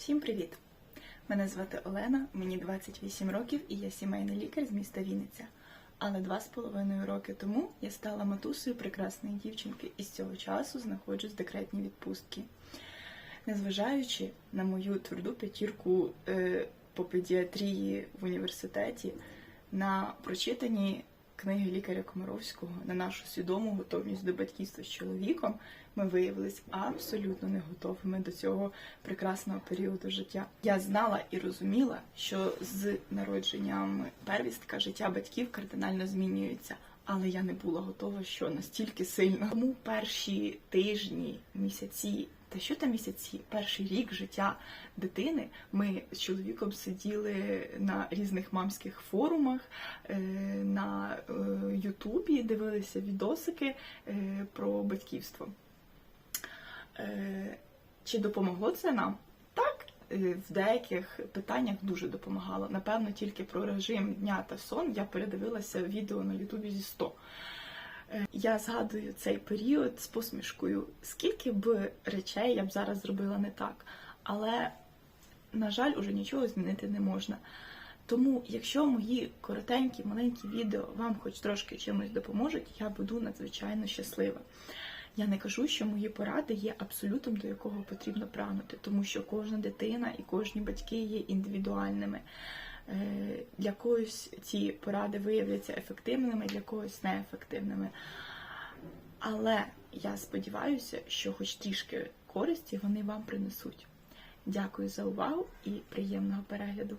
Всім привіт! Мене звати Олена, мені 28 років і я сімейний лікар з міста Вінниця. Але два з половиною роки тому я стала матусею прекрасної дівчинки і з цього часу знаходжусь в декретній відпустці. Незважаючи на мою тверду п'ятірку е, по педіатрії в університеті, на прочитані книги лікаря Комаровського, на нашу свідому готовність до батьківства з чоловіком, ми виявилися абсолютно не готовими до цього прекрасного періоду життя. Я знала і розуміла, що з народженням первістка життя батьків кардинально змінюється. Але я не була готова, що настільки сильно. Тому перші тижні, місяці, та що там місяці, перший рік життя дитини, ми з чоловіком сиділи на різних мамських форумах, е, на е, Ютубі, дивилися відосики е, про батьківство. Чи допомогло це нам? Е, в деяких питаннях дуже допомагало. Напевно, тільки про режим дня та сон я передивилася відео на Ютубі зі 100. Е, Я згадую цей період з посмішкою. Скільки б речей я б зараз зробила не так, але, на жаль, уже нічого змінити не можна. Тому, якщо мої коротенькі, маленькі відео вам хоч трошки чимось допоможуть, я буду надзвичайно щаслива. Я не кажу, що мої поради є абсолютом, до якого потрібно прагнути, тому що кожна дитина і кожні батьки є індивідуальними. Е, Для когось ці поради виявляться ефективними, для когось неефективними. Але я сподіваюся, що хоч трішки користі вони вам принесуть. Дякую за увагу і приємного перегляду!